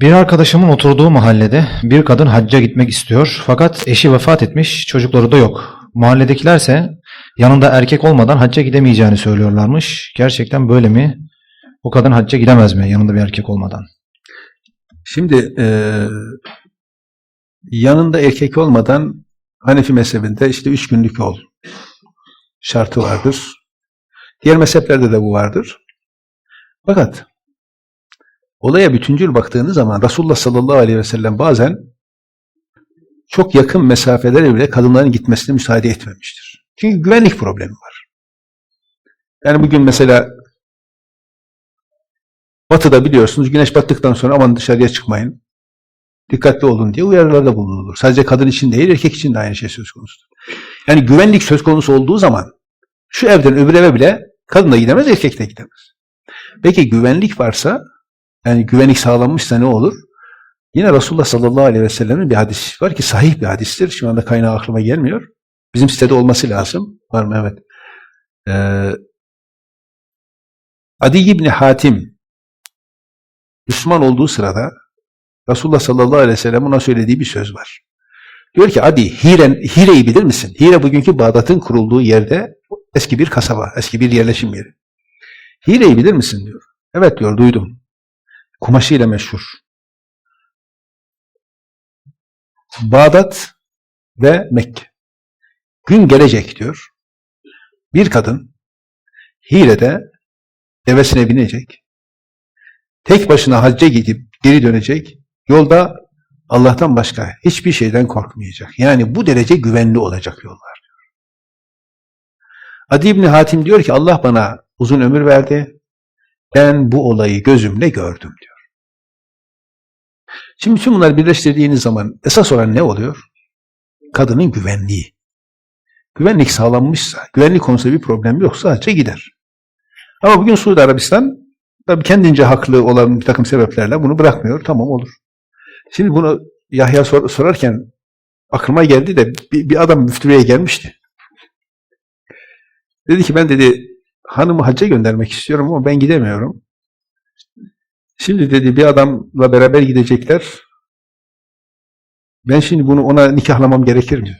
Bir arkadaşımın oturduğu mahallede bir kadın hacca gitmek istiyor fakat eşi vefat etmiş, çocukları da yok. Mahalledekilerse yanında erkek olmadan hacca gidemeyeceğini söylüyorlarmış. Gerçekten böyle mi? O kadın hacca gidemez mi yanında bir erkek olmadan? Şimdi eee, yanında erkek olmadan Hanefi mezhebinde işte üç günlük yol şartı vardır. Diğer mezheplerde de bu vardır. Fakat olaya bütüncül baktığınız zaman Resulullah sallallahu aleyhi ve sellem bazen çok yakın mesafelere bile kadınların gitmesine müsaade etmemiştir. Çünkü güvenlik problemi var. Yani bugün mesela Batı'da biliyorsunuz güneş battıktan sonra aman dışarıya çıkmayın. Dikkatli olun diye uyarılarda bulunulur. Sadece kadın için değil erkek için de aynı şey söz konusudur. Yani güvenlik söz konusu olduğu zaman şu evden öbür eve bile kadın da gidemez erkek de gidemez. Peki güvenlik varsa yani güvenlik sağlanmışsa ne olur? Yine Resulullah sallallahu aleyhi ve sellem'in bir hadis var ki sahih bir hadistir. Şu anda kaynağı aklıma gelmiyor. Bizim sitede olması lazım. Var mı? Evet. Ee, Adi İbni Hatim Müslüman olduğu sırada Resulullah sallallahu aleyhi ve sellem ona söylediği bir söz var. Diyor ki Adi Hire, Hire'yi bilir misin? Hire bugünkü Bağdat'ın kurulduğu yerde eski bir kasaba, eski bir yerleşim yeri. Hire'yi bilir misin diyor. Evet diyor duydum. Kumaşıyla meşhur. Bağdat ve Mekke. Gün gelecek diyor. Bir kadın Hire'de devesine binecek. Tek başına hacca gidip geri dönecek. Yolda Allah'tan başka hiçbir şeyden korkmayacak. Yani bu derece güvenli olacak yollar. Adi İbni Hatim diyor ki Allah bana uzun ömür verdi. Ben bu olayı gözümle gördüm diyor. Şimdi tüm bunları birleştirdiğiniz zaman esas olan ne oluyor? Kadının güvenliği. Güvenlik sağlanmışsa, güvenlik konusunda bir problem yoksa sadece gider. Ama bugün Suudi Arabistan tabii kendince haklı olan bir takım sebeplerle bunu bırakmıyor. Tamam olur. Şimdi bunu Yahya sor- sorarken aklıma geldi de bir, bir adam müftülüğe gelmişti. Dedi ki ben dedi hanımı hacca göndermek istiyorum ama ben gidemiyorum. Şimdi dedi bir adamla beraber gidecekler. Ben şimdi bunu ona nikahlamam gerekir mi?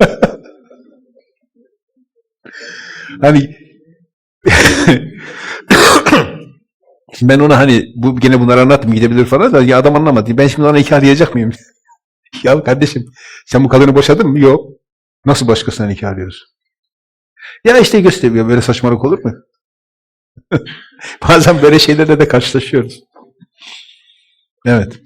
hani ben ona hani bu gene bunları anlattım gidebilir falan da ya adam anlamadı. Ben şimdi ona nikahlayacak mıyım? Ya kardeşim sen bu kadını boşadın mı? Yok. Nasıl başkasına nikahlıyorsun? Ya işte gösteriyor böyle saçmalık olur mu? Bazen böyle şeylerle de karşılaşıyoruz. Evet.